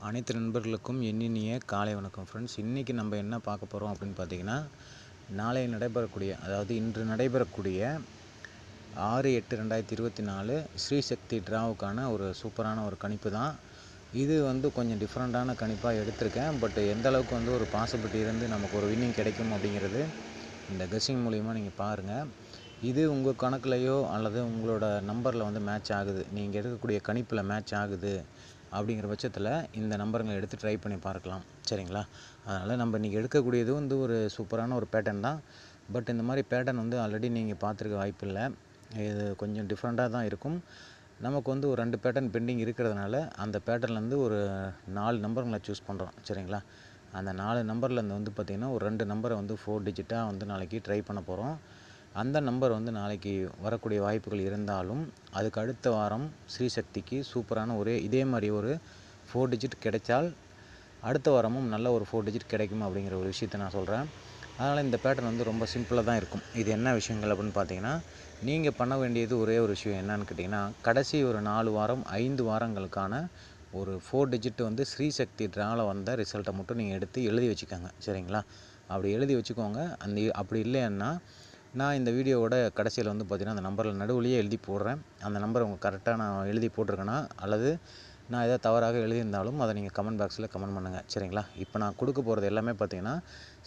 அனைத்து நண்பர்களுக்கும் எண்ணினிய காலை வணக்கம் ஃப்ரெண்ட்ஸ் இன்றைக்கி நம்ம என்ன பார்க்க போகிறோம் அப்படின்னு பார்த்தீங்கன்னா நாளை நடைபெறக்கூடிய அதாவது இன்று நடைபெறக்கூடிய ஆறு எட்டு ரெண்டாயிரத்தி இருபத்தி நாலு ஸ்ரீசக்தி ட்ராவுக்கான ஒரு சூப்பரான ஒரு கணிப்பு தான். இது வந்து கொஞ்சம் டிஃப்ரெண்ட்டான கணிப்பாக எடுத்திருக்கேன். பட் எந்த அளவுக்கு வந்து ஒரு பாசிபிலிட்டி இருந்து நமக்கு ஒரு வின்னிங் கிடைக்கும் அப்படிங்கிறது இந்த கெஸ்ஸிங் மூலிமா நீங்கள் பாருங்கள் இது உங்கள் கணக்குலையோ அல்லது உங்களோட நம்பரில் வந்து மேட்ச் ஆகுது. நீங்கள் எடுக்கக்கூடிய கணிப்பில் மேட்ச் ஆகுது. அப்படிங்கிற பட்சத்தில் இந்த நம்பருங்களை எடுத்து ட்ரை பண்ணி பார்க்கலாம். சரிங்களா? அதனால் நம்ம இன்றைக்கி எடுக்கக்கூடியது வந்து ஒரு சூப்பரான ஒரு பேட்டர்ன் தான். பட் இந்த மாதிரி பேட்டர்ன் வந்து ஆல்ரெடி நீங்கள் பார்த்துருக்க வாய்ப்பு இல்லை. இது கொஞ்சம் டிஃப்ரெண்ட்டாக தான் இருக்கும். நமக்கு வந்து ஒரு ரெண்டு பேட்டர்ன் பெண்டிங் இருக்கிறதுனால அந்த பேட்டர்ன்லேருந்து ஒரு நாலு நம்பருங்களை சூஸ் பண்ணுறோம் சரிங்களா? அந்த நாலு நம்பர்லேருந்து வந்து பார்த்திங்கன்னா ஒரு ரெண்டு நம்பரை வந்து ஃபோர் டிஜிட்டாக வந்து நாளைக்கு ட்ரை பண்ண போகிறோம் அந்த நம்பர் வந்து நாளைக்கு வரக்கூடிய வாய்ப்புகள் இருந்தாலும் அதுக்கு அடுத்த வாரம் ஸ்ரீசக்திக்கு சூப்பரான ஒரு இதே மாதிரி ஒரு ஃபோர் டிஜிட் கிடைச்சால் அடுத்த வாரமும் நல்ல ஒரு ஃபோர் டிஜிட் கிடைக்கும் அப்படிங்கிற ஒரு விஷயத்த நான் சொல்கிறேன் அதனால் இந்த பேட்டர்ன் வந்து ரொம்ப சிம்பிளாக தான் இருக்கும். இது என்ன விஷயங்கள் அப்படின்னு பார்த்தீங்கன்னா நீங்கள் பண்ண வேண்டியது ஒரே ஒரு விஷயம் என்னன்னு கேட்டிங்கன்னா கடைசி ஒரு நாலு வாரம் ஐந்து வாரங்களுக்கான ஒரு ஃபோர் டிஜிட் வந்து ஸ்ரீசக்தி ட்ராவில் வந்த ரிசல்ட்டை மட்டும் நீங்கள் எடுத்து எழுதி வச்சுக்கோங்க. சரிங்களா? அப்படி எழுதி வச்சுக்கோங்க. அந்த அப்படி இல்லைன்னா நான் இந்த வீடியோவோட கடைசியில் வந்து பார்த்திங்கன்னா அந்த நம்பரில் நடுவுலையே எழுதி போடுறேன். அந்த நம்பரை உங்கள் கரெக்டாக நான் எழுதி போட்டிருக்கேனா அல்லது நான் எதாவது தவறாக எழுதியிருந்தாலும் அதை நீங்கள் கமெண்ட் பாக்ஸில் கமெண்ட் பண்ணுங்கள் சரிங்களா? இப்போ நான் கொடுக்க போகிறது எல்லாமே பார்த்தீங்கன்னா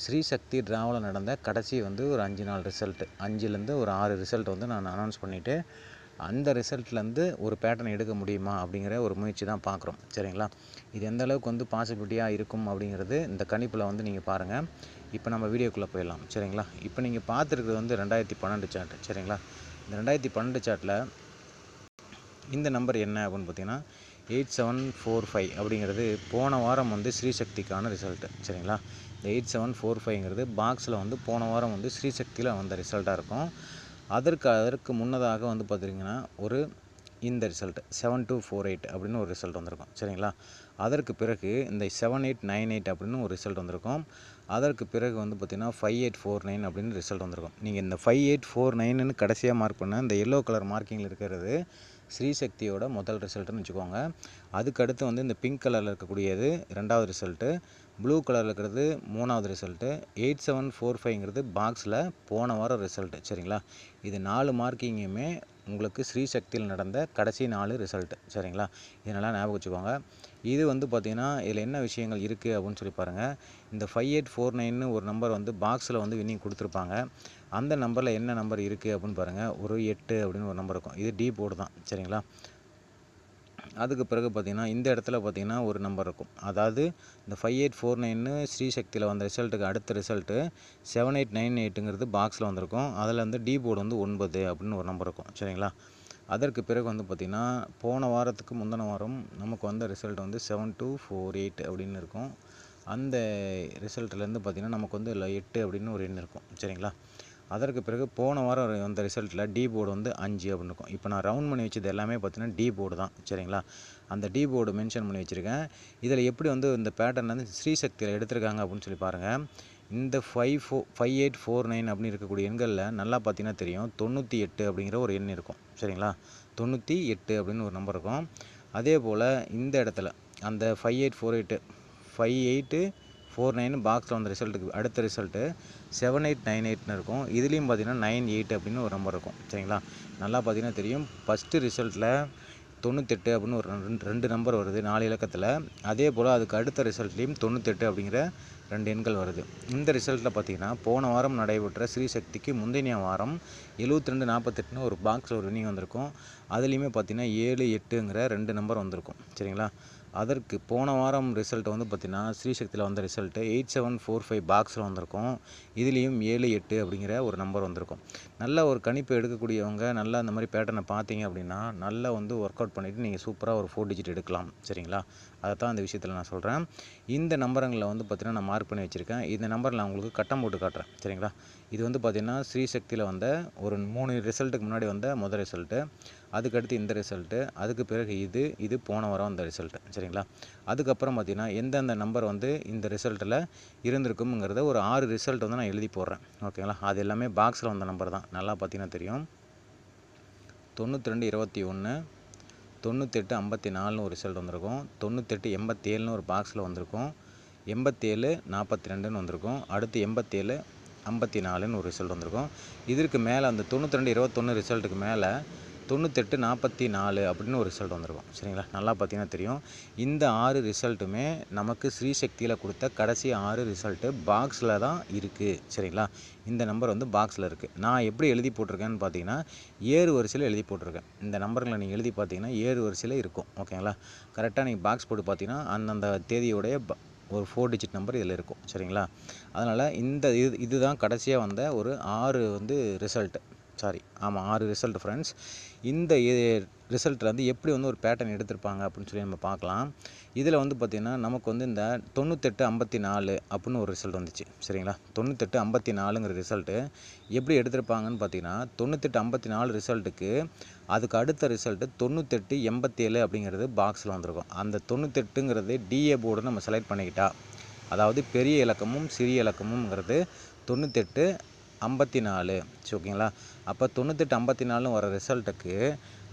ஸ்ரீசக்தி ட்ராவில் நடந்த கடைசி வந்து ஒரு அஞ்சு நாள் ரிசல்ட்டு அஞ்சுலேருந்து ஒரு ஆறு ரிசல்ட் வந்து நான் அனௌன்ஸ் பண்ணிவிட்டு அந்த ரிசல்ட்லேருந்து ஒரு பேட்டர்ன் எடுக்க முடியுமா அப்படிங்கிற ஒரு முயற்சி தான் பார்க்குறோம் சரிங்களா? இது எந்த அளவுக்கு வந்து பாசிபிலிட்டியாக இருக்கும் அப்படிங்கிறது இந்த கணிப்பில் வந்து நீங்கள் பாருங்கள் இப்போ நம்ம வீடியோக்குள்ளே போயிடலாம். சரிங்களா? இப்போ நீங்கள் பார்த்துருக்குறது வந்து ரெண்டாயிரத்தி பன்னெண்டு சார்ட் சரிங்களா? இந்த ரெண்டாயிரத்தி பன்னெண்டு சார்ட்டில் இந்த நம்பர் என்ன அப்படின்னு பார்த்தீங்கன்னா எயிட் செவன் ஃபோர் ஃபைவ் அப்படிங்கிறது போன வாரம் வந்து ஸ்ரீசக்திக்கான ரிசல்ட்டு சரிங்களா? இந்த எயிட் செவன் ஃபோர் ஃபைவ்ங்கிறது பாக்ஸில் வந்து போன வாரம் வந்து ஸ்ரீசக்தியில் வந்த ரிசல்ட்டாக இருக்கும். அதற்கு அதற்கு முன்னதாக வந்து பார்த்திங்கன்னா ஒரு இந்த result seven two four eight அப்படின்னு ஒரு ரிசல்ட் வந்திருக்கும். சரிங்களா? அதற்கு பிறகு இந்த செவன் எயிட் நைன் எயிட் அப்படின்னு ஒரு ரிசல்ட் வந்திருக்கும். அதற்கு பிறகு வந்து பார்த்திங்கன்னா ஃபைவ் எயிட் ஃபோர் நைன் அப்படின்னு ரிசல்ட் வந்திருக்கும். நீங்கள் இந்த ஃபைவ் எயிட் ஃபோர் நைன்னு கடைசியாக மார்க் பண்ண இந்த எல்லோ கலர் மார்க்கிங்கில் இருக்கிறது ஸ்ரீசக்தியோட முதல் ரிசல்ட்டுன்னு வச்சுக்கோங்க. அதுக்கு அடுத்து வந்து இந்த பிங்க் கலரில் இருக்கக்கூடியது ரெண்டாவது ரிசல்ட்டு ப்ளூ கலரில் இருக்கிறது மூணாவது ரிசல்ட்டு எயிட் செவன் ஃபோர் ஃபைவ்ங்கிறது பாக்ஸில் போன வாரம் ரிசல்ட்டு சரிங்களா? இது நாலு மார்க்கிங்குமே உங்களுக்கு ஸ்ரீ சக்தியில் நடந்த கடைசி நாலு ரிசல்ட்டு சரிங்களா? இதனால் ஞாபகம் வச்சுக்கோங்க. இது வந்து பார்த்திங்கன்னா இதில் என்ன விஷயங்கள் இருக்குது அப்படின்னு சொல்லி பாருங்கள் இந்த ஃபைவ் எயிட் ஃபோர் நைன்னு ஒரு நம்பர் வந்து பாக்ஸில் வந்து வின்னிங் கொடுத்துருப்பாங்க. அந்த நம்பரில் என்ன நம்பர் இருக்குது அப்படின்னு பாருங்கள் ஒரு எட்டு அப்படின்னு ஒரு நம்பர் இருக்கும். இது டி போர்டு தான். சரிங்களா? அதுக்கு பிறகு பார்த்திங்கன்னா இந்த இடத்துல பார்த்திங்கன்னா ஒரு நம்பர் இருக்கும். அதாவது இந்த ஃபைவ் எயிட் ஃபோர் நைன்னு ஸ்ரீசக்தியில் வந்த ரிசல்ட்டுக்கு அடுத்த ரிசல்ட்டு செவன் எயிட் நைன் எயிட்டுங்கிறது பாக்ஸில் வந்திருக்கும். அதில் வந்து டி போர்டு வந்து ஒன்பது அப்படின்னு ஒரு நம்பர் இருக்கும். சரிங்களா? அதற்கு பிறகு வந்து பார்த்திங்கன்னா போன வாரத்துக்கு முந்தின வாரம் நமக்கு வந்த ரிசல்ட் வந்து செவன் டூ ஃபோர் எயிட் அப்படின்னு இருக்கும். அந்த ரிசல்ட்லேருந்து பார்த்திங்கன்னா நமக்கு வந்து எட்டு அப்படின்னு ஒரு எண் இருக்கும். சரிங்களா? அதற்கு பிறகு போன வாரம் வந்த ரிசல்ட்டில் டி போர்டு வந்து அஞ்சு அப்படின்னு இருக்கும். இப்போ நான் ரவுண்ட் பண்ணி வச்சது எல்லாமே பார்த்தீங்கன்னா டி போர்டு தான். சரிங்களா? அந்த டி போர்டு மென்ஷன் பண்ணி வச்சுருக்கேன். இதில் எப்படி வந்து இந்த பேட்டர்ன் வந்து ஸ்ரீசக்தியில் எடுத்திருக்காங்க அப்படின்னு சொல்லி பாருங்கள் இந்த ஃபைவ் ஃபோ ஃபைவ் எயிட் ஃபோர் நைன் அப்படின்னு இருக்கக்கூடிய எண்களில் நல்லா பார்த்தீங்கன்னா தெரியும். தொண்ணூற்றி எட்டு அப்படிங்கிற ஒரு எண் இருக்கும். சரிங்களா? தொண்ணூற்றி எட்டு அப்படின்னு ஒரு நம்பர் இருக்கும். அதே போல் இந்த இடத்துல அந்த five eight four eight five eight four nine பாக்ஸில் வந்த ரிசல்ட்டுக்கு அடுத்த ரிசல்ட்டு செவன் எயிட் நைன் எயிட்னு இருக்கும். இதுலேயும் பார்த்தீங்கன்னா நைன் எயிட் அப்படின்னு ஒரு நம்பர் இருக்கும். சரிங்களா? நல்லா பார்த்தீங்கன்னா தெரியும். ஃபஸ்ட்டு ரிசல்ட்டில் தொண்ணூத்தெட்டு அப்படின்னு ஒரு ரெண்டு ரெண்டு நம்பர் வருது நாலு இலக்கத்தில். அதே போல் அதுக்கு அடுத்த ரிசல்ட்லேயும் தொண்ணூத்தெட்டு அப்படிங்கிற ரெண்டு எண்கள் வருது. இந்த ரிசல்ட்டில் பார்த்தீங்கன்னா போன வாரம் நடைபெற்ற ஸ்ரீசக்திக்கு முந்தினிய வாரம் எழுபத்தி ரெண்டு நாற்பத்தெட்டுன்னு ஒரு பாக்ஸில் ஒரு வினிங் வந்திருக்கும். அதுலேயுமே பார்த்தீங்கன்னா ஏழு எட்டுங்கிற ரெண்டு நம்பர் வந்திருக்கும். சரிங்களா? அதற்கு போன வாரம் ரிசல்ட் வந்து பார்த்திங்கன்னா ஸ்ரீசக்தியில் வந்த result eight seven four five பாக்ஸில் வந்திருக்கும். இதுலேயும் ஏழு எட்டு அப்படிங்கிற ஒரு நம்பர் வந்திருக்கும். நல்ல ஒரு கணிப்பு எடுக்கக்கூடியவங்க நல்லா அந்த மாதிரி பேட்டர்னை பார்த்தீங்க அப்படின்னா நல்லா வந்து ஒர்க் அவுட் பண்ணிவிட்டு நீங்கள் சூப்பராக ஒரு ஃபோர் டிஜிட் எடுக்கலாம். சரிங்களா? அதை தான் இந்த விஷயத்தில் நான் சொல்கிறேன் இந்த நம்பருங்களில் வந்து பார்த்திங்கன்னா நான் மார்க் பண்ணி வச்சுருக்கேன். இந்த நம்பரில் நான் உங்களுக்கு கட்டம் போட்டு காட்டுறேன். சரிங்களா? இது வந்து பார்த்திங்கன்னா ஸ்ரீசக்தியில் வந்த ஒரு மூணு ரிசல்ட்டுக்கு முன்னாடி வந்த முதல் ரிசல்ட்டு அதுக்கடுத்து இந்த ரிசல்ட்டு அதுக்கு பிறகு இது இது போன வாரம் அந்த ரிசல்ட்டு சரிங்களா? அதுக்கப்புறம் பார்த்திங்கன்னா எந்தெந்த நம்பர் வந்து இந்த ரிசல்ட்டில் இருந்திருக்குங்கிறத ஒரு ஆறு ரிசல்ட் வந்து நான் எழுதி போடுறேன். ஓகேங்களா? அது எல்லாமே பாக்ஸில் வந்த நம்பர் தான். நல்லா பார்த்தீங்கன்னா தெரியும். தொண்ணூற்றி ரெண்டு இருபத்தி ஒன்று தொண்ணூத்தெட்டு ஐம்பத்தி நாலுன்னு ஒரு ரிசல்ட் வந்திருக்கும். தொண்ணூத்தெட்டு எண்பத்தேழுன்னு ஒரு பாக்ஸில் வந்திருக்கும். எண்பத்தேழு நாற்பத்தி ரெண்டுன்னு வந்திருக்கும். அடுத்து எண்பத்தேழு ஐம்பத்தி நாலுன்னு ஒரு ரிசல்ட் வந்திருக்கும். இதற்கு மேலே அந்த தொண்ணூற்றி ரெண்டு இருபத்தொன்று ரிசல்ட்டுக்கு மேலே தொண்ணூத்தெட்டு நாற்பத்தி நாலு அப்படின்னு ஒரு ரிசல்ட் வந்திருக்கும். சரிங்களா? நல்லா பார்த்தீங்கன்னா தெரியும். இந்த ஆறு ரிசல்ட்டுமே நமக்கு ஸ்ரீசக்தியில் கொடுத்த கடைசி ஆறு ரிசல்ட்டு பாக்ஸில் தான் இருக்குது சரிங்களா? இந்த நம்பர் வந்து பாக்ஸில் இருக்குது நான் எப்படி எழுதி போட்டிருக்கேன்னு பார்த்தீங்கன்னா ஏறு வரிசையில் எழுதி போட்டிருக்கேன். இந்த நம்பர்களை நீங்கள் எழுதி பார்த்தீங்கன்னா ஏறு வரிசையில் இருக்கும். ஓகேங்களா? கரெக்டாக நீங்கள் பாக்ஸ் போட்டு பார்த்தீங்கன்னா அந்தந்த தேதியோடைய ஒரு ஃபோர் டிஜிட் நம்பர் இதில் இருக்கும். சரிங்களா? அதனால் இந்த இது இதுதான் கடைசியாக வந்த ஒரு ஆறு வந்து ரிசல்ட்டு சாரி ஆமாம் ஆறு ரிசல்ட் ஃப்ரெண்ட்ஸ் இந்த ரிசல்ட்டில் வந்து எப்படி வந்து ஒரு பேட்டர்ன் எடுத்திருப்பாங்க அப்படின்னு சொல்லி நம்ம பார்க்கலாம். இதில் வந்து பார்த்திங்கன்னா நமக்கு வந்து இந்த தொண்ணூத்தெட்டு ஐம்பத்தி நாலு அப்படின்னு ஒரு ரிசல்ட் வந்துச்சு. சரிங்களா? தொண்ணூத்தெட்டு ஐம்பத்தி நாலுங்கிற ரிசல்ட்டு எப்படி எடுத்திருப்பாங்கன்னு பார்த்தீங்கன்னா தொண்ணூத்தெட்டு ஐம்பத்தி நாலு ரிசல்ட்டுக்கு அதுக்கு அடுத்த ரிசல்ட்டு தொண்ணூத்தெட்டு எண்பத்தேழு அப்படிங்கிறது பாக்ஸில் வந்திருக்கும். அந்த தொண்ணூத்தெட்டுங்கிறது டிஏ போர்டு நம்ம செலக்ட் பண்ணிக்கிட்டா அதாவது பெரிய இலக்கமும் சிறிய இலக்கமும்ங்கிறது தொண்ணூத்தெட்டு ஐம்பத்தி நாலு. சரி ஓகேங்களா? அப்போ தொண்ணூத்தெட்டு ஐம்பத்தி நாலுன்னு வர ரிசல்ட்டுக்கு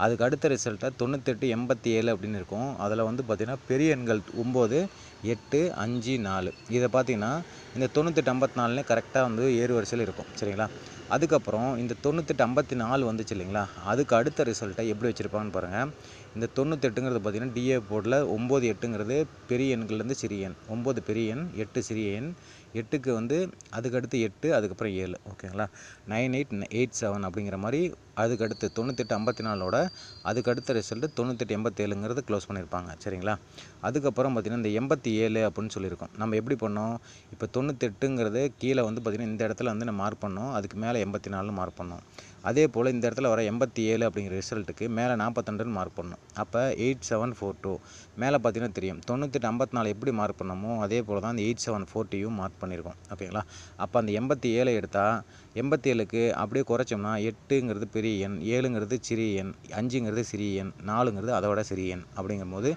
அதுக்கு அடுத்த ரிசல்ட்டை தொண்ணூத்தெட்டு எண்பத்தி ஏழு அப்படின்னு இருக்கும். அதில் வந்து பார்த்திங்கன்னா பெரிய எண்கள் ஒம்பது எட்டு அஞ்சு நாலு. இதை பார்த்தீங்கன்னா இந்த தொண்ணூத்தெட்டு ஐம்பத்தி நாலுலேயே கரெக்டாக வந்து ஏறு வரிசையில் இருக்கும். சரிங்களா? அதுக்கப்புறம் இந்த தொண்ணூத்தெட்டு ஐம்பத்தி நாலு வந்துச்சு இல்லைங்களா? அதுக்கு அடுத்த ரிசல்ட்டை எப்படி வச்சுருப்பாங்கன்னு பாருங்கள் இந்த தொண்ணூத்தெட்டுங்கிறது பார்த்தீங்கன்னா டிஏ போர்டில் ஒம்பது எட்டுங்கிறது பெரிய எண்கள்லேருந்து சிறிய எண். ஒம்பது பெரிய எண் எட்டு சிறிய எண். எட்டுக்கு வந்து அதுக்கடுத்து எட்டு அதுக்கப்புறம் ஏழு. ஓகேங்களா? நைன் எயிட் எயிட் செவன் அப்படிங்கிற மாதிரி அதுக்கடுத்து தொண்ணூத்தெட்டு ஐம்பத்தி நாலோட அதுக்கு அடுத்த ரிசல்ட்டு தொண்ணூத்தெட்டு எண்பத்தேழுங்கிறது க்ளோஸ் பண்ணியிருப்பாங்க. சரிங்களா? அதுக்கப்புறம் பார்த்திங்கன்னா இந்த எண்பத்தி ஏழு அப்படின்னு சொல்லியிருக்கோம். நம்ம எப்படி பண்ணோம்? இப்போ தொண்ணூத்தெட்டுங்கிறது கீழே வந்து பார்த்திங்கன்னா இந்த இடத்துல வந்து நம்ம மார்க் பண்ணோம். அதுக்கு மேலே எண்பத்தி நாலு மார்க் பண்ணோம். அதே போல் இந்த இடத்துல வர எண்பத்தி ஏழு அப்படிங்கிற ரிசல்ட்டுக்கு மேலே நாற்பத்தெண்டுன்னு மார்க் பண்ணணும். அப்போ எயிட் செவன் ஃபோர் டூ மேலே பார்த்தீங்கன்னா தெரியும். தொண்ணூற்றி ஐம்பத்தி நாலு எப்படி மார்க் பண்ணமோ அதே போல் தான் அந்த எயிட் செவன் ஃபோர்ட்டியும் மார்க் பண்ணியிருக்கோம். ஓகேங்களா? அப்போ அந்த எண்பத்தி ஏழை எடுத்தால் எண்பத்தி ஏழுக்கு அப்படியே குறைச்சோம்னா எட்டுங்கிறது பெரிய எண் ஏழுங்கிறது சிறிய எண் அஞ்சுங்கிறது சிறிய எண் நாலுங்கிறது அதோட சிறிய எண் அப்படிங்கும்போது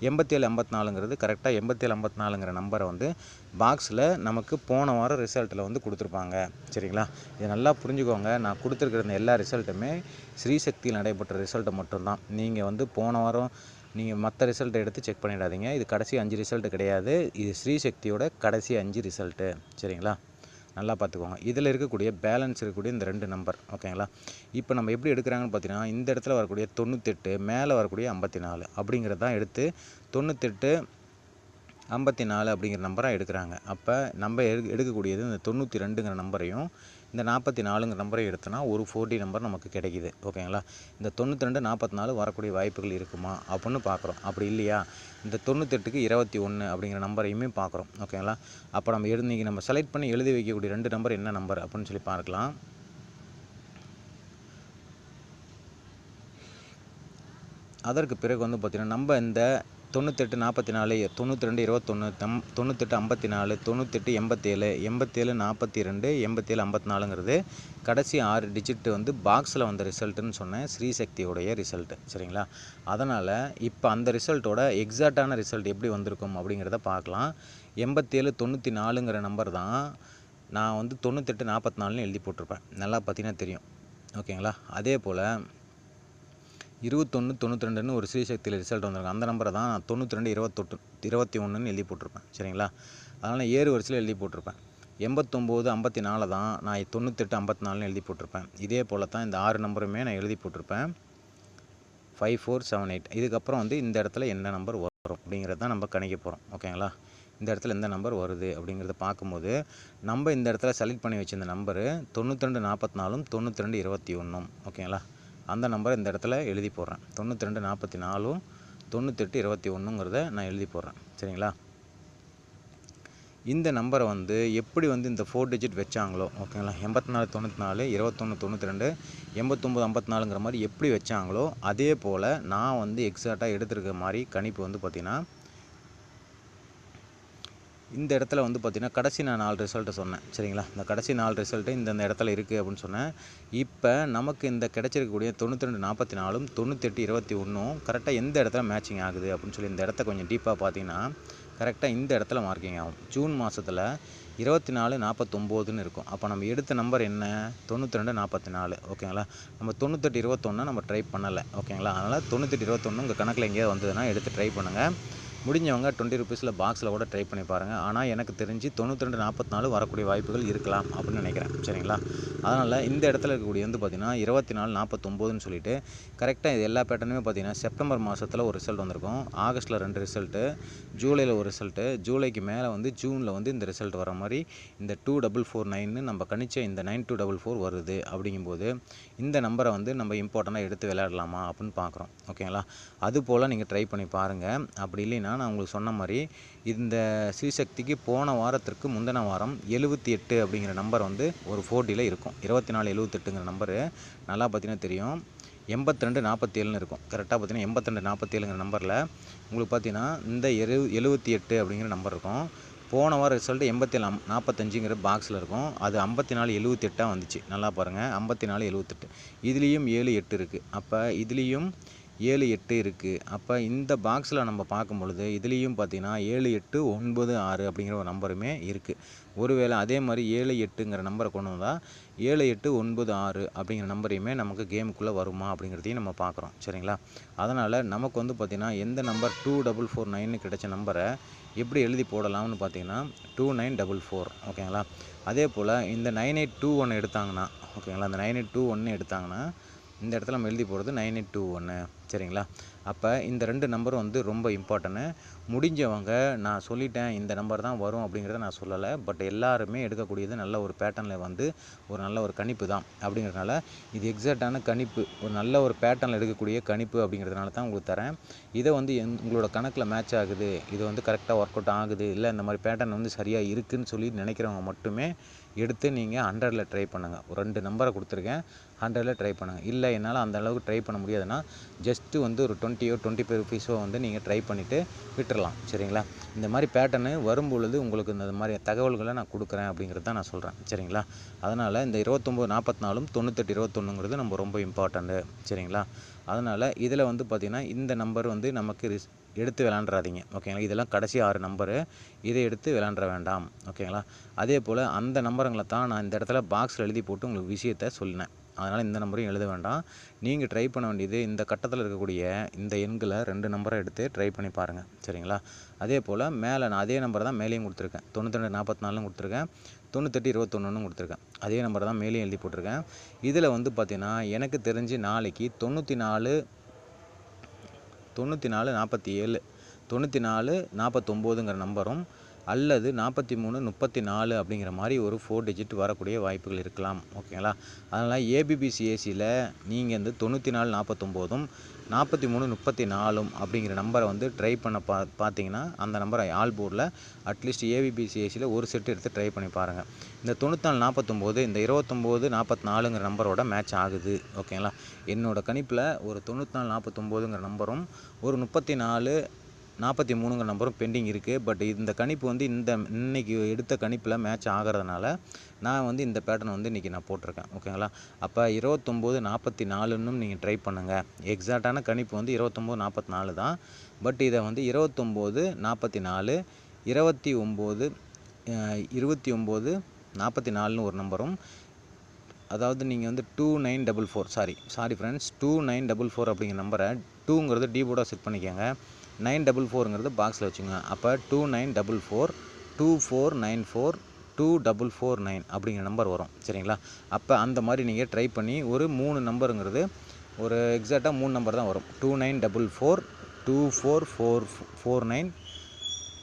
எண்பத்தேழு ஐம்பத்தி நாலுங்கிறது கரெக்டாக எண்பத்தேழு ஐம்பத்தி நாலுங்கிற நம்பரை வந்து பாக்ஸில் நமக்கு போன வாரம் ரிசல்ட்டில் வந்து கொடுத்துருப்பாங்க. சரிங்களா? இதை நல்லா புரிஞ்சுக்கோங்க. நான் கொடுத்துருக்கிற இந்த எல்லா ரிசல்ட்டுமே ஸ்ரீசக்தியில் நடைபெற்ற ரிசல்ட்டு மட்டும்தான். நீங்கள் வந்து போன வாரம் நீங்கள் மற்ற ரிசல்ட்டை எடுத்து செக் பண்ணிடாதீங்க. இது கடைசி அஞ்சு ரிசல்ட்டு கிடையாது. இது ஸ்ரீசக்தியோட கடைசி அஞ்சு ரிசல்ட்டு சரிங்களா? நல்லா பார்த்துக்கோங்க. இதில் இருக்கக்கூடிய பேலன்ஸ் இருக்கக்கூடிய இந்த ரெண்டு நம்பர் ஓகேங்களா இப்போ நம்ம எப்படி எடுக்கிறாங்கன்னு பார்த்தீங்கன்னா இந்த இடத்துல வரக்கூடிய தொண்ணூத்தெட்டு மேலே வரக்கூடிய ஐம்பத்தி நாலு அப்படிங்கிறது தான் எடுத்து தொண்ணூத்தெட்டு ஐம்பத்தி நாலு அப்படிங்கிற நம்பராக எடுக்கிறாங்க. அப்போ நம்ம எடு எடுக்கக்கூடியது இந்த தொண்ணூற்றி ரெண்டுங்கிற நம்பரையும் இந்த நாற்பத்தி நாலுங்கிற நம்பரையும் எடுத்தோன்னா ஒரு ஃபோர்டி நம்பர் நமக்கு கிடைக்குது. ஓகேங்களா? இந்த தொண்ணூற்றி ரெண்டு நாற்பத்தி நாலு வரக்கூடிய வாய்ப்புகள் இருக்குமா? அப்படின்னு பார்க்குறோம். அப்படி இல்லையா? இந்த தொண்ணூத்தெட்டுக்கு இருபத்தி ஒன்று அப்படிங்கிற நம்பரையுமே பார்க்குறோம். ஓகேங்களா? அப்போ நம்ம எழுதி நம்ம செலக்ட் பண்ணி எழுதி வைக்கக்கூடிய ரெண்டு நம்பர் என்ன நம்பர் அப்படின்னு சொல்லி பார்க்கலாம். அதற்கு பிறகு வந்து பார்த்திங்கன்னா நம்ம இந்த தொண்ணூத்தெட்டு நாற்பத்தி நாலு தொண்ணூற்றி ரெண்டு இருபத்தொன்று தம் தொண்ணூத்தெட்டு ஐம்பத்தி நாலு தொண்ணூத்தெட்டு எண்பத்தேழு எண்பத்தேழு நாற்பத்தி ரெண்டு எண்பத்தேழு ஐம்பத்தி நாலுங்கிறது கடைசி ஆறு டிஜிட் வந்து பாக்ஸில் வந்த ரிசல்ட்டுன்னு சொன்னேன் ஸ்ரீசக்தியோடைய ரிசல்ட்டு சரிங்களா? அதனால் இப்போ அந்த ரிசல்ட்டோட எக்ஸாக்டான ரிசல்ட் எப்படி வந்திருக்கும் அப்படிங்கிறத பார்க்கலாம். எண்பத்தேழு தொண்ணூற்றி நாலுங்கிற நம்பர் தான் நான் வந்து தொண்ணூத்தெட்டு நாற்பத்தி நாலுன்னு எழுதி போட்டிருப்பேன். நல்லா பார்த்தீங்கன்னா தெரியும். ஓகேங்களா? அதே போல் இருபத்தொன்று தொண்ணூற்றி ரெண்டுன்னு ஒரு ஸ்ரீசக்தியில் ரிசல்ட் வந்திருக்கும் அந்த நம்பரை தான் தொண்ணூற்றி ரெண்டு இருபத்தொட்டு இருபத்தி ஒன்றுன்னு எழுதி போட்டிருப்பேன். சரிங்களா? அதனால் ஏறு வரிசையில் எழுதி போட்டிருப்பேன். எண்பத்தொம்போது ஐம்பத்தி நாலு தான் நான் தொண்ணூத்தெட்டு ஐம்பத்தி நாலுன்னு எழுதி போட்டிருப்பேன். இதே போல் தான் இந்த ஆறு நம்பருமே நான் எழுதி போட்டிருப்பேன். ஃபைவ் ஃபோர் செவன் எயிட் இதுக்கப்புறம் வந்து இந்த இடத்துல என்ன நம்பர் வரும் அப்படிங்கிறத தான் நம்ம கணிக்க போகிறோம் ஓகேங்களா? இந்த இடத்துல எந்த நம்பர் வருது அப்படிங்கிறத பார்க்கும்போது நம்ம இந்த இடத்துல செலக்ட் பண்ணி வச்சிருந்த நம்பரு தொண்ணூற்றி ரெண்டு நாற்பத்தி நாலும் தொண்ணூற்றி ரெண்டு இருபத்தி ஒன்றும் ஓகேங்களா? அந்த நம்பரை இந்த இடத்துல எழுதி போடுறேன். தொண்ணூற்றி ரெண்டு நாற்பத்தி நாலும் தொண்ணூத்தெட்டு இருபத்தி ஒன்றுங்கிறத நான் எழுதி போடுறேன். சரிங்களா? இந்த நம்பரை வந்து எப்படி வந்து இந்த ஃபோர் டிஜிட் வச்சாங்களோ ஓகேங்களா எண்பத்தி நாலு தொண்ணூற்றி நாலு இருபத்தொன்று தொண்ணூற்றி ரெண்டு எண்பத்தொம்போது ஐம்பத்தி நாலுங்கிற மாதிரி எப்படி வச்சாங்களோ அதே போல் நான் வந்து எக்ஸாக்டாக எடுத்துருக்க மாதிரி கணிப்பு வந்து பார்த்திங்கன்னா இந்த இடத்துல வந்து பார்த்திங்கன்னா கடைசி நான் நாலு ரிசல்ட்டு சொன்னேன். சரிங்களா? இந்த கடைசி நாலு ரிசல்ட்டு இந்த இடத்துல இருக்குது அப்படின்னு சொன்னேன். இப்போ நமக்கு இந்த கிடச்சிருக்கக்கூடிய தொண்ணூற்றி ரெண்டு நாற்பத்தி நாலும் தொண்ணூத்தெட்டு இருபத்தி ஒன்றும் கரெக்டாக எந்த இடத்துல மேட்சிங் ஆகுது அப்படின்னு சொல்லி இந்த இடத்த கொஞ்சம் டீப்பாக பார்த்தீங்கன்னா கரெக்டாக இந்த இடத்துல மார்க்கிங் ஆகும். ஜூன் மாதத்தில் இருபத்தி நாலு நாற்பத்தொம்போதுன்னு இருக்கும். அப்போ நம்ம எடுத்த நம்பர் என்ன? தொண்ணூற்றி ரெண்டு நாற்பத்தி நாலு ஓகேங்களா? நம்ம தொண்ணூத்தெட்டு இருபத்தொன்று நம்ம ட்ரை பண்ணலை. ஓகேங்களா? அதனால் தொண்ணூத்தெட்டு இருபத்தொன்று உங்கள் கணக்கில் எங்கேயாவது வந்ததுன்னா எடுத்து ட்ரை பண்ணுங்கள் முடிஞ்சவங்க டுவெண்ட்டி ருபீஸில் பாக்ஸில் கூட ட்ரை பண்ணி பாருங்கள் ஆனால் எனக்கு தெரிஞ்சு தொண்ணூற்றி ரெண்டு நாற்பத்தி நாலு வரக்கூடிய வாய்ப்புகள் இருக்கலாம் அப்படின்னு நினைக்கிறேன். சரிங்களா? அதனால் இந்த இடத்துல இருக்கக்கூடிய வந்து பார்த்திங்கன்னா இருபத்தி நாலு நாற்பத்தொம்போதுன்னு சொல்லிட்டு கரெக்டாக இது எல்லா பேட்டர்னுமே பார்த்திங்கன்னா செப்டம்பர் மாதத்தில் ஒரு ரிசல்ட் வந்திருக்கும். ஆகஸ்ட்டில் ரெண்டு ரிசல்ட்டு ஜூலையில் ஒரு ரிசல்ட்டு ஜூலைக்கு மேலே வந்து ஜூனில் வந்து இந்த ரிசல்ட் வர மாதிரி இந்த டூ டபுள் ஃபோர் நைன்னு நம்ம கணிச்ச இந்த நைன் டூ டபுள் ஃபோர் வருது அப்படிங்கும்போது இந்த நம்பரை வந்து நம்ம இம்பார்ட்டண்ட்டாக எடுத்து விளையாடலாமா அப்படின்னு பார்க்குறோம் ஓகேங்களா? அது போல் நீங்கள் ட்ரை பண்ணி பாருங்கள் அப்படி இல்லைன்னா நான் உங்களுக்கு சொன்ன மாதிரி இந்த ஸ்ரீசக்திக்கு போன வாரத்திற்கு முந்தின வாரம் எழுபத்தி எட்டு அப்படிங்கிற நம்பர் வந்து ஒரு ஃபோர்ட்டியில் இருக்கும். இருபத்தி நாலு எழுபத்தெட்டுங்கிற நம்பரு நல்லா பார்த்தீங்கன்னா தெரியும். எண்பத்தி ரெண்டு நாற்பத்தி ஏழுன்னு இருக்கும். கரெக்டாக பார்த்தீங்கன்னா எண்பத்தி ரெண்டு நாற்பத்தி ஏழுங்கிற நம்பரில் உங்களுக்கு பார்த்தீங்கன்னா இந்த எழு எழுபத்தி எட்டு அப்படிங்கிற நம்பர் இருக்கும். போன வாரம் ரிசல்ட் எண்பத்தி ஏழு நாற்பத்தஞ்சுங்கிற பாக்ஸில் இருக்கும். அது ஐம்பத்தி நாலு எழுபத்தெட்டாக வந்துச்சு. நல்லா பாருங்கள் ஐம்பத்தி நாலு எழுபத்தெட்டு இதுலேயும் ஏழு எட்டு இருக்குது அப்போ இதுலேயும் ஏழு எட்டு இருக்குது அப்போ இந்த பாக்ஸில் நம்ம பார்க்கும் பொழுது இதுலேயும் பார்த்தீங்கன்னா ஏழு எட்டு ஒன்பது ஆறு அப்படிங்கிற ஒரு நம்பருமே இருக்குது ஒருவேளை அதே மாதிரி ஏழு எட்டுங்கிற நம்பரை கொண்டு வந்தால் ஏழு எட்டு ஒன்பது ஆறு அப்படிங்கிற நம்பரையுமே நமக்கு கேமுக்குள்ளே வருமா அப்படிங்கிறதையும் நம்ம பார்க்குறோம். சரிங்களா? அதனால் நமக்கு வந்து பார்த்திங்கன்னா எந்த நம்பர் டூ டபுள் ஃபோர் நைன்னு கிடைச்ச நம்பரை எப்படி எழுதி போடலாம்னு பார்த்தீங்கன்னா டூ நைன் டபுள் ஃபோர். ஓகேங்களா? அதே போல் இந்த நைன் எயிட் டூ ஒன்று எடுத்தாங்கன்னா ஓகேங்களா? அந்த நைன் எயிட் டூ ஒன்று எடுத்தாங்கன்னா இந்த இடத்துல நம்ம எழுதி போடுறது நைன் எயிட் டூ ஒன்று சரிங்களா? அப்போ இந்த ரெண்டு நம்பரும் வந்து ரொம்ப இம்பார்ட்டன்னு முடிஞ்சவங்க நான் சொல்லிட்டேன் இந்த நம்பர் தான் வரும் அப்படிங்கிறத நான் சொல்லலை. பட் எல்லாருமே எடுக்கக்கூடியது நல்ல ஒரு பேட்டர்னில் வந்து ஒரு நல்ல ஒரு கணிப்பு தான் அப்படிங்கிறதுனால இது எக்ஸாக்டான கணிப்பு ஒரு நல்ல ஒரு பேட்டர்னில் எடுக்கக்கூடிய கணிப்பு அப்படிங்கிறதுனால தான் உங்களுக்கு தரேன். இதை வந்து எங் உங்களோட கணக்கில் மேட்ச் ஆகுது. இது வந்து கரெக்டாக ஒர்க் அவுட் ஆகுது. இல்லை இந்த மாதிரி பேட்டர்ன் வந்து சரியாக இருக்குதுன்னு சொல்லி நினைக்கிறவங்க மட்டுமே எடுத்து நீங்கள் ஹண்ட்ரடில் ட்ரை பண்ணுங்கள் ஒரு ரெண்டு நம்பரை கொடுத்துருக்கேன் ஹண்ட்ரடில் ட்ரை பண்ணுங்கள் இல்லை என்னால் அந்த அளவுக்கு ட்ரை பண்ண முடியாதுன்னா ஜஸ்ட் ஜஸ்ட்டு வந்து ஒரு டுவெண்ட்டியோ டுவெண்ட்டி ஃபைவ் ருபீஸோ வந்து நீங்கள் ட்ரை பண்ணிவிட்டு விட்டுறலாம். சரிங்களா? இந்த மாதிரி பேட்டர்னு வரும்பொழுது உங்களுக்கு இந்த மாதிரி தகவல்களை நான் கொடுக்குறேன் அப்படிங்கிறது தான் நான் சொல்கிறேன் சரிங்களா? அதனால் இந்த இருபத்தொம்போது நாற்பத்தி நாலும் தொண்ணூத்தெட்டு இருபத்தொன்னுங்கிறது நம்ம ரொம்ப இம்பார்ட்டண்ட்டு சரிங்களா? அதனால் இதில் வந்து பார்த்திங்கன்னா இந்த நம்பர் வந்து நமக்கு ரிஸ் எடுத்து விளாண்டுறாதீங்க. ஓகேங்களா? இதெல்லாம் கடைசி ஆறு நம்பரு இதை எடுத்து விளாண்டுற வேண்டாம். ஓகேங்களா? அதே போல் அந்த நம்பருங்களை தான் நான் இந்த இடத்துல பாக்ஸில் எழுதி போட்டு உங்களுக்கு விஷயத்த சொன்னேன் அதனால் இந்த நம்பரையும் எழுத வேண்டாம். நீங்கள் ட்ரை பண்ண வேண்டியது இந்த கட்டத்தில் இருக்கக்கூடிய இந்த எண்களை ரெண்டு நம்பரை எடுத்து ட்ரை பண்ணி பாருங்கள் சரிங்களா? அதே போல் மேலே நான் அதே நம்பர் தான் மேலேயும் கொடுத்துருக்கேன். தொண்ணூற்றி ரெண்டு நாற்பத்தி நாலும் கொடுத்துருக்கேன். தொண்ணூத்தெட்டு இருபத்தொன்னு கொடுத்துருக்கேன். அதே நம்பர் தான் மேலேயும் எழுதி போட்டிருக்கேன். இதில் வந்து பார்த்திங்கன்னா எனக்கு தெரிஞ்சு நாளைக்கு தொண்ணூற்றி நாலு தொண்ணூற்றி நாலு நாற்பத்தி ஏழு தொண்ணூற்றி நாலு நாற்பத்தொம்போதுங்கிற நம்பரும் அல்லது நாற்பத்தி மூணு முப்பத்தி நாலு அப்படிங்கிற மாதிரி ஒரு ஃபோர் டிஜிட் வரக்கூடிய வாய்ப்புகள் இருக்கலாம். ஓகேங்களா? அதனால் ஏபிபிசிஏசியில் நீங்கள் வந்து தொண்ணூற்றி நாலு நாற்பத்தொம்போதும் நாற்பத்தி மூணு முப்பத்தி நாலும் அப்படிங்கிற நம்பரை வந்து ட்ரை பண்ண பா பார்த்தீங்கன்னா அந்த நம்பரை ஆல் போர்டில் அட்லீஸ்ட் ஏபிபிசிஏசியில் ஒரு செட் எடுத்து ட்ரை பண்ணி பாருங்கள் இந்த தொண்ணூத்தாலு நாற்பத்தொம்போது இந்த இருபத்தொம்போது நாற்பத்தி நாலுங்கிற நம்பரோட மேட்ச் ஆகுது. ஓகேங்களா? என்னோடய கணிப்பில் ஒரு தொண்ணூற்றி நாலு நாற்பத்தொம்போதுங்கிற நம்பரும் ஒரு முப்பத்தி நாலு நாற்பத்தி மூணுங்கிற நம்பரும் பெண்டிங் இருக்குது பட் இந்த கணிப்பு வந்து இந்த இன்றைக்கி எடுத்த கணிப்பில் மேட்ச் ஆகிறதுனால நான் வந்து இந்த பேட்டர்ன் வந்து இன்றைக்கி நான் போட்டிருக்கேன். ஓகேங்களா அப்போ இருபத்தொம்போது நாற்பத்தி நாலுன்னும் நீங்கள் ட்ரை பண்ணுங்கள் எக்ஸாக்டான கணிப்பு வந்து இருபத்தொம்போது நாற்பத்தி நாலு தான். பட் இதை வந்து இருபத்தொம்போது நாற்பத்தி நாலு இருபத்தி ஒம்பது இருபத்தி ஒம்பது நாற்பத்தி நாலுன்னு ஒரு நம்பரும். அதாவது நீங்கள் வந்து two nine double four sorry sorry friends two nine double four அப்படிங்கிற நம்பரை டூங்கிறது டீபோர்டாக செட் பண்ணிக்கோங்க. நைன் டபுள் ஃபோருங்கிறது பாக்ஸில் வச்சுங்க அப்போ two nine double four two four nine four two double four nine அப்படிங்கிற நம்பர் வரும். சரிங்களா? அப்போ அந்த மாதிரி நீங்கள் ட்ரை பண்ணி ஒரு மூணு நம்பருங்கிறது ஒரு எக்ஸாக்டாக மூணு நம்பர் தான் வரும். Two nine double four two four four four nine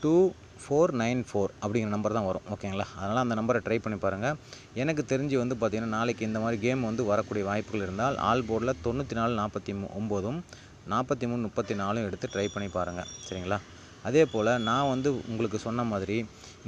two four nine four அப்படிங்கிற நம்பர் தான் வரும். ஓகேங்களா? அதனால் அந்த நம்பரை ட்ரை பண்ணி பாருங்கள் எனக்கு தெரிஞ்சு வந்து பார்த்திங்கன்னா நாளைக்கு இந்த மாதிரி கேம் வந்து வரக்கூடிய வாய்ப்புகள் இருந்தால் ஆல் போர்டில் தொண்ணூற்றி நாலு நாற்பத்தி ஒம்போதும் நாற்பத்தி மூணு முப்பத்தி நாலும் எடுத்து ட்ரை பண்ணி பாருங்கள் சரிங்களா? அதே போல் நான் வந்து உங்களுக்கு சொன்ன மாதிரி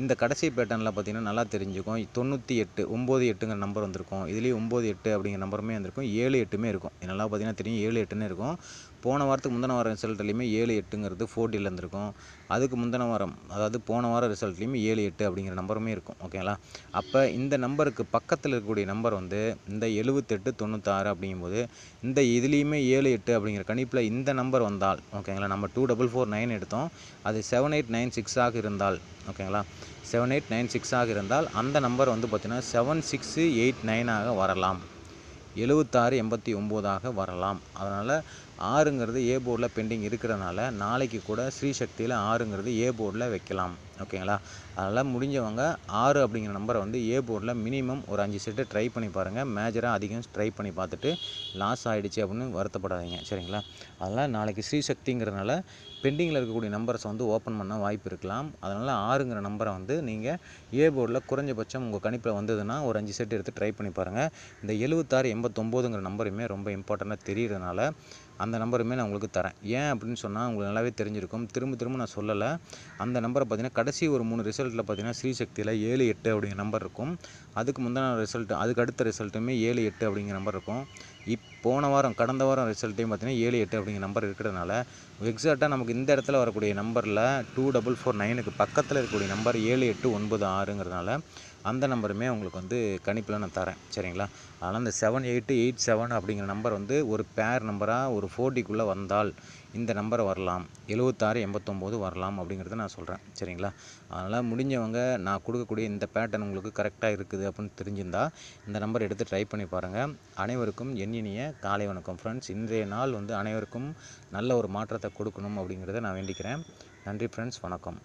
இந்த கடைசி பேட்டர்னில் பார்த்தீங்கன்னா நல்லா தெரிஞ்சுக்கும். தொண்ணூற்றி எட்டு ஒம்பது எட்டுங்கிற நம்பர் வந்திருக்கும். இதுலேயும் ஒம்பது எட்டு அப்படிங்கிற நம்பருமே வந்திருக்கும். ஏழு எட்டுமே இருக்கும். இது நல்லா பார்த்தீங்கன்னா தெரியும். ஏழு எட்டுன்னு இருக்கும். போன வாரத்துக்கு முந்தின வாரம் ரிசல்ட்லேயுமே ஏழு எட்டுங்கிறது ஃபோர்ட்டியில் இருந்திருக்கும். அதுக்கு முந்தின வாரம் அதாவது போன வாரம் ரிசல்ட்லேயுமே ஏழு எட்டு அப்படிங்கிற நம்பருமே இருக்கும். ஓகேங்களா? அப்போ இந்த நம்பருக்கு பக்கத்தில் இருக்கக்கூடிய நம்பர் வந்து இந்த எழுபத்தெட்டு தொண்ணூத்தாறு அப்படிங்கும்போது இந்த இதுலேயுமே ஏழு எட்டு அப்படிங்கிற கணிப்பில் இந்த நம்பர் வந்தால் ஓகேங்களா? நம்ம டூ டபுள் ஃபோர் நைன் எடுத்தோம். அது செவன் எயிட் நைன் சிக்ஸாக இருந்தால் ஓகேங்களா? செவன் எயிட் நைன் சிக்ஸாக இருந்தால் அந்த நம்பர் வந்து பார்த்திங்கன்னா செவன் சிக்ஸு எயிட் நைனாக வரலாம். எழுபத்தாறு எண்பத்தி ஒம்போதாக வரலாம். அதனால் ஆறுங்கிறது ஏ போர்டில் பெண்டிங் இருக்கிறனால நாளைக்கு கூட ஸ்ரீசக்தியில் ஆறுங்கிறது ஏ போர்டில் வைக்கலாம். ஓகேங்களா? அதனால் முடிஞ்சவங்க ஆறு அப்படிங்கிற நம்பரை வந்து ஏ போர்டில் மினிமம் ஒரு அஞ்சு செட்டு ட்ரை பண்ணி பாருங்கள் மேஜராக அதிகம் ட்ரை பண்ணி பார்த்துட்டு லாஸ் ஆகிடுச்சு அப்படின்னு வருத்தப்படாதீங்க. சரிங்களா? அதனால் நாளைக்கு ஸ்ரீசக்திங்கிறதுனால பெண்டிங்கில் இருக்கக்கூடிய நம்பர்ஸ் வந்து ஓப்பன் பண்ண வாய்ப்பு இருக்கலாம். அதனால் ஆறுங்கிற நம்பரை வந்து நீங்கள் ஏ போர்டில் குறைஞ்சபட்சம் உங்கள் கணிப்பில் வந்ததுன்னா ஒரு அஞ்சு செட் எடுத்து ட்ரை பண்ணி பாருங்கள் இந்த எழுபத்தாறு எண்பத்தொம்போதுங்கிற நம்பருமே ரொம்ப இம்பார்ட்டண்ட்டாக தெரியறதுனால அந்த நம்பருமே நான் உங்களுக்கு தரேன். ஏன் அப்படின்னு சொன்னால் உங்களுக்கு நல்லாவே தெரிஞ்சிருக்கும். திரும்ப திரும்ப நான் சொல்லலை. அந்த நம்பரை பார்த்தீங்கன்னா கடைசி ஒரு மூணு ரிசல்ட்டில் பார்த்தீங்கன்னா ஸ்ரீசக்தியில் ஏழு எட்டு அப்படிங்கிற நம்பர் இருக்கும். அதுக்கு முந்தின ரிசல்ட்டு அதுக்கு அடுத்த ரிசல்ட்டுமே ஏழு எட்டு அப்படிங்கிற நம்பர் இருக்கும். இப் போன வாரம் கடந்த வாரம் ரிசல்ட்டையும் பார்த்தீங்கன்னா ஏழு எட்டு அப்படிங்கிற நம்பர் இருக்கிறதுனால எக்ஸாக்டாக நமக்கு இந்த இடத்துல வரக்கூடிய நம்பரில் டூ டபுள் ஃபோர் நைனுக்கு பக்கத்தில் இருக்கக்கூடிய நம்பர் ஏழு எட்டு ஒன்பது ஆறுங்கிறதுனால அந்த நம்பருமே உங்களுக்கு வந்து கணிப்பில் நான் தரேன். சரிங்களா? அதனால் இந்த செவன் எயிட்டு எயிட் செவன் அப்படிங்கிற நம்பர் வந்து ஒரு பேர் நம்பராக ஒரு ஃபோர்ட்டிக்குள்ளே வந்தால் இந்த நம்பர் வரலாம் எழுபத்தாறு எண்பத்தொம்போது வரலாம் அப்படிங்கிறத நான் சொல்கிறேன் சரிங்களா? அதனால் முடிஞ்சவங்க நான் கொடுக்கக்கூடிய இந்த பேட்டர்ன் உங்களுக்கு கரெக்டாக இருக்குது அப்படின்னு தெரிஞ்சிருந்தால் இந்த நம்பர் எடுத்து ட்ரை பண்ணி பாருங்கள் அனைவருக்கும் எண்ணினிய காலை வணக்கம் ஃப்ரெண்ட்ஸ் இன்றைய நாள் வந்து அனைவருக்கும் நல்ல ஒரு மாற்றத்தை கொடுக்கணும் அப்படிங்கிறத நான் வேண்டிக்கிறேன். நன்றி ஃப்ரெண்ட்ஸ் வணக்கம்.